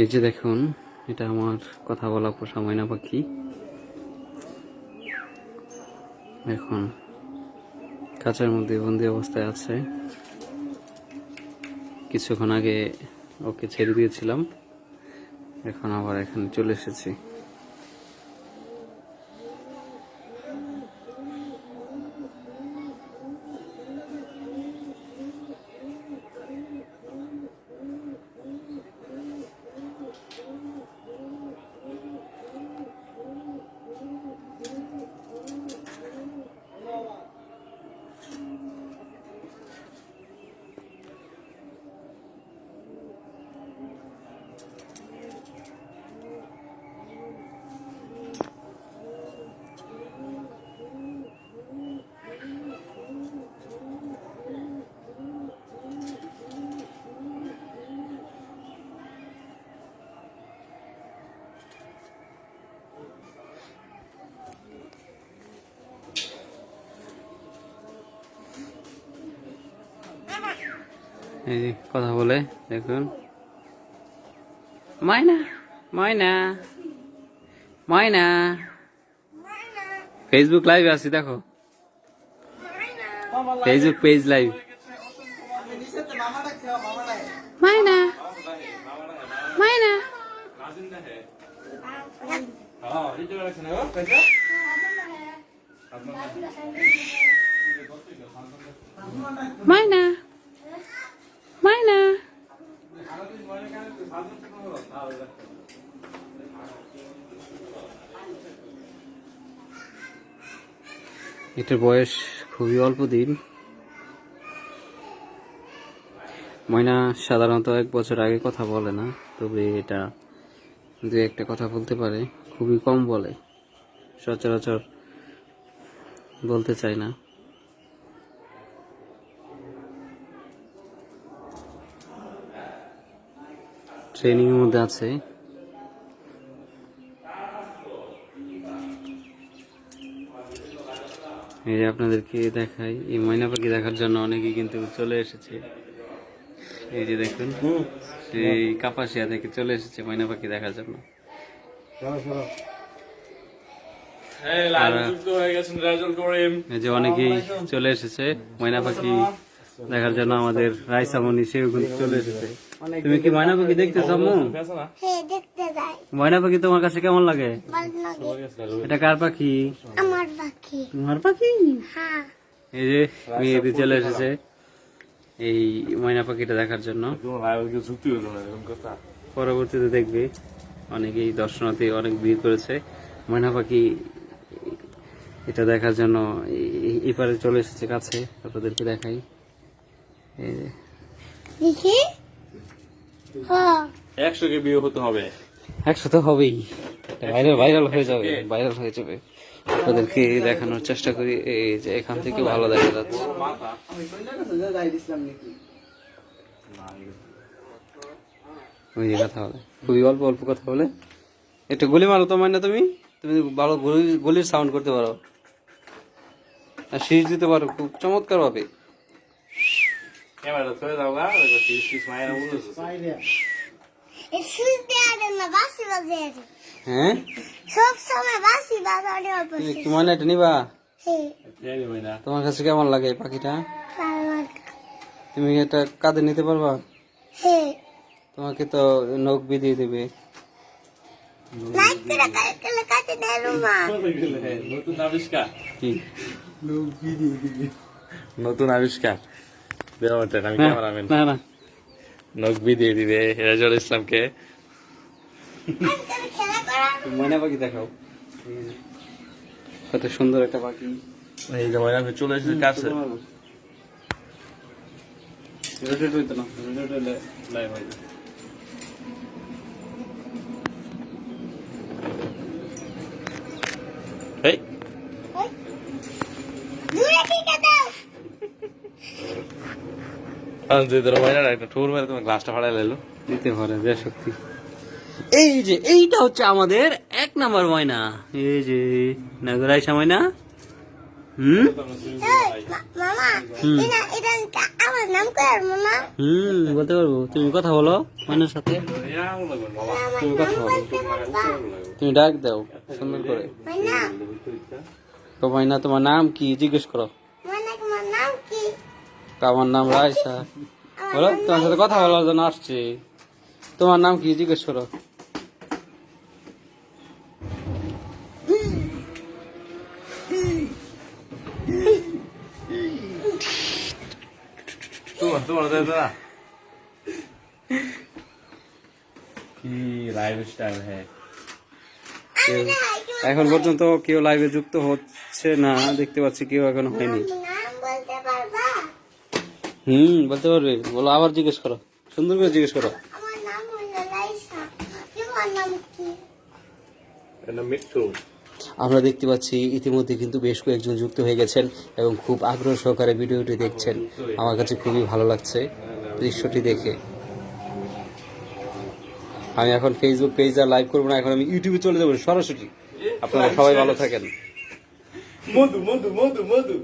এই যে দেখুন, এটা আমার কথা বলা পোষা ময়না পাখি এখন কাঁচের মধ্যে বন্দি অবস্থায় আছে। কিছুক্ষণ আগে ওকে ছেড়ে দিয়েছিলাম। এখন আবার এখানে চলে এসেছি। এই কথা বলে, দেখুন। ময়না ময়না ময়না ফেসবুক লাইভ আছি, দেখো। ফেসবুক পেজ লাইভ ময়না ময়না ময়না ময়না এটার বয়স খুবই অল্প দিন। ময়না সাধারণত এক বছর আগে কথা বলে না, তবে এটা দু একটা কথা বলতে পারে। খুবই কম বলে। সচরাচর বলতে চায় না। ট্রেনিং এর মধ্যে আছে। এই যে আপনাদেরকে দেখাই এই ময়না পাখি দেখার জন্য অনেকেই কিন্তু চলে এসেছে। এই যে দেখুন এই কাপাসিয়া থেকে চলে এসেছে ময়না পাখি দেখার জন্য। আর এই যে অনেকেই চলে এসেছে ময়না পাখি দেখার জন্য আমাদের রাইসামনি সেও কিন্তু চলে এসেছে। তুমি কি ময়না পাখি দেখতে চামু হ্যাঁ দেখতে যাই। ময়না পাখি তোমার কাছে কেমন লাগে? এটা কার পাখি? আমার পাখি। তোমার পাখি? হ্যাঁ। এই যে মেয়েদি চলে এসেছে। এই ময়না পাখিটা দেখার জন্য। পরবর্তীতে দেখবে। অনেকেই দর্শনার্থী অনেক ভিড় করেছে। ময়না পাখি এটা দেখার জন্য এই- এপারে চলে এসেছে কাছে। আপনাদেরকে দেখাই। একশো কে বিয়ে হতে হবে। একশো তো হবেই। ভাইরাল ভাইরাল হয়ে যাবে ভাইরাল হয়ে যাবে। আপনাদেরকে দেখানোর চেষ্টা করি এই যে এখান থেকে ভালো দেখা যাচ্ছে। ওই যে কথা বলে খুবই অল্প অল্প কথা বলে। একটু গুলি মারো তো মানে তুমি। তুমি ভালো গুলি- গুলির সাউন্ড করতে পারো। আর শীষ দিতে পারো খুব চমৎকার ভাবে ক্যামেরা গা ওই মায়ের না বাসি আর। হ্যাঁ সব সময় বাসি বাজারে অল্প নিবা হ্যাঁ তোমার কাছে কেমন লাগে এই পাখিটা তুমি এটা কাঁধে নিতে পারবা হ্যাঁ তোমাকে তো নখ বিধিয়ে দেবে নতুন আবিষ্কার কি নতুন আবিষ্কার আমি ক্যামেরাম্যান না না নকবি দিয়ে দিবে রাজুল ইসলামকে ময়না পাখি দেখাও কত সুন্দর একটা পাখি এই যে ময়না চলে এসেছে কাছে রোটেট হইতো না রোটেট হইলে লাইভ হয় এই ওই। দূরে থেকে দাও আমি যে তোর ময়না তোমার গ্লাসটা দিতে পারে যে এই যে, এইটা হচ্ছে আমাদের এক ময়না। এই যে ময়না। হুম। হুম, বলতে পারব। তুমি কথা বলো ময়নার সাথে। তুমি কথা বলো। তুমি ডাক দাও, সুন্দর করে। তো ময়না, তোমার নাম কি? জিজ্ঞেস করো মাইনা তোমার নাম কি তো আমার নাম রায়সা বলো তোমার সাথে কথা বলার জন্য আসছি। তোমার নাম কি? জিজ্ঞেস করো। হ্যাঁ। এখন পর্যন্ত কেউ লাইভে যুক্ত হচ্ছে না দেখতে পাচ্ছি কেউ এখন হয়নি। হুম বলতে পারবে। বলো আবার জিজ্ঞেস করো। সুন্দর করে জিজ্ঞেস করো। আমার নাম হলো লাইসা। তোমার নাম কি? এটা মিঠু। আমরা দেখতে পাচ্ছি ইতিমধ্যে কিন্তু বেশ কয়েকজন যুক্ত হয়ে গেছেন এবং খুব আগ্রহ সহকারে ভিডিওটি দেখছেন। আমার কাছে খুবই ভালো লাগছে দৃশ্যটি দেখে। আমি এখন ফেসবুক পেজ আর লাইভ করব না এখন আমি ইউটিউবে চলে যাব সরাসরি। আপনারা সবাই ভালো থাকেন। মধু মধু মধু মধু।